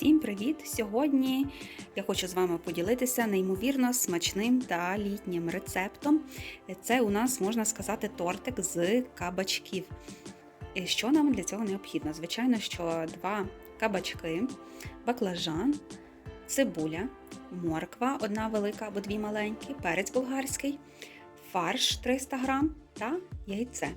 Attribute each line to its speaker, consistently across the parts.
Speaker 1: Всім привіт! Сьогодні я хочу з вами поділитися неймовірно смачним та літнім рецептом. Це у нас можна сказати тортик з кабачків. Що нам для цього необхідно? Звичайно, що два кабачки, баклажан, цибуля, морква, одна велика або дві маленькі, перець болгарський, фарш 300 грам та яйце.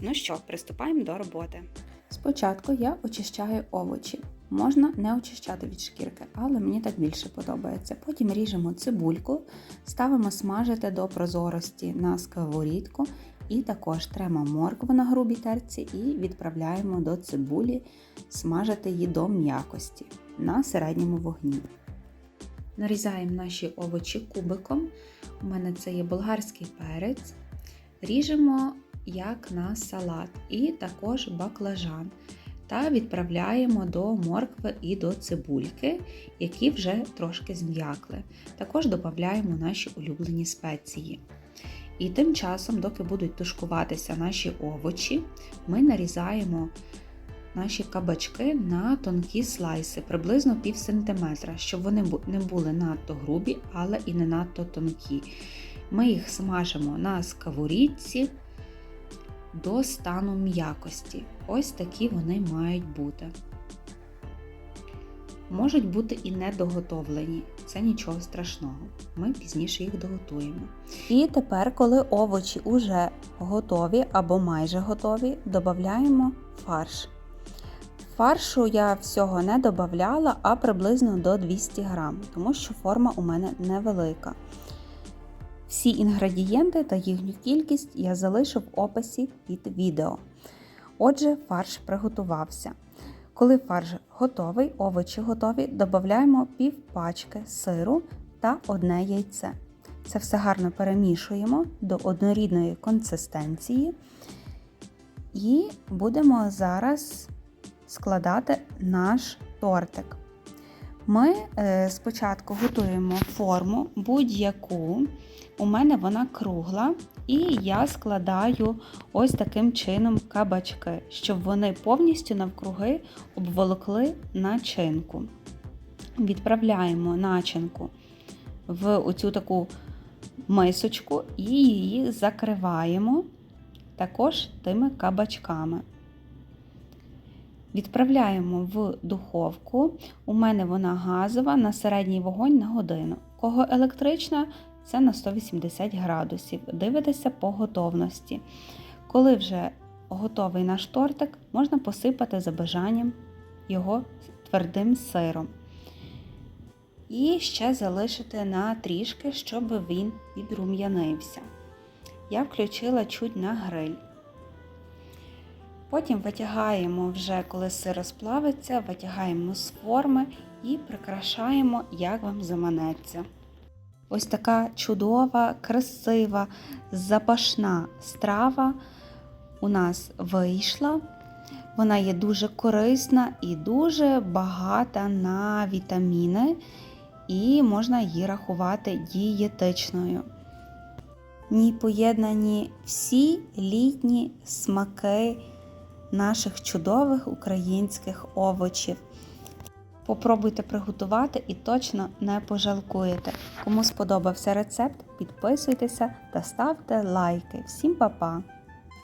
Speaker 1: Ну що, приступаємо до роботи. Спочатку я очищаю овочі. Можна не очищати від шкірки, але мені так більше подобається. Потім ріжемо цибульку, ставимо смажити до прозорості на сковорідку і також тремо моркву на грубій терці і відправляємо до цибулі смажити її до м'якості на середньому вогні. Нарізаємо наші овочі кубиком. У мене це є болгарський перець. Ріжемо як на салат, і також баклажан. Та відправляємо до моркви і до цибульки, які вже трошки зм'якли. Також додаємо наші улюблені спеції. І тим часом, доки будуть тушкуватися наші овочі, ми нарізаємо наші кабачки на тонкі слайси, приблизно пів сантиметра, щоб вони не були надто грубі, але і не надто тонкі. Ми їх смажимо на сковорідці до стану м'якості. Ось такі вони мають бути. Можуть бути і недоготовлені, це нічого страшного. Ми пізніше їх доготуємо. І тепер, коли овочі вже готові або майже готові, додаємо фарш. Фаршу я всього не додавала, а приблизно до 200 грам, тому що форма у мене невелика. Всі інгредієнти та їхню кількість я залишу в описі під відео. Отже, фарш приготувався. Коли фарш готовий, овочі готові, додаємо пів пачки сиру та одне яйце. Це все гарно перемішуємо до однорідної консистенції і будемо зараз складати наш тортик. Ми е, спочатку готуємо форму будь-яку. У мене вона кругла, і я складаю ось таким чином кабачки, щоб вони повністю навкруги обволокли начинку. Відправляємо начинку в оцю таку мисочку і її закриваємо також тими кабачками. Відправляємо в духовку. У мене вона газова на середній вогонь на годину. Кого електрична, це на 180 градусів. Дивитеся по готовності. Коли вже готовий наш тортик, можна посипати за бажанням його твердим сиром. І ще залишити на трішки, щоб він відрум'янився. Я включила чуть на гриль. Потім витягаємо вже, коли сир розплавиться, витягаємо з форми і прикрашаємо, як вам заманеться. Ось така чудова, красива, запашна страва у нас вийшла. Вона є дуже корисна і дуже багата на вітаміни, і можна її рахувати дієтичною. В ній поєднані всі літні смаки наших чудових українських овочів. Попробуйте приготувати і точно не пожалкуєте. Кому сподобався рецепт, підписуйтеся та ставте лайки. Всім па-па!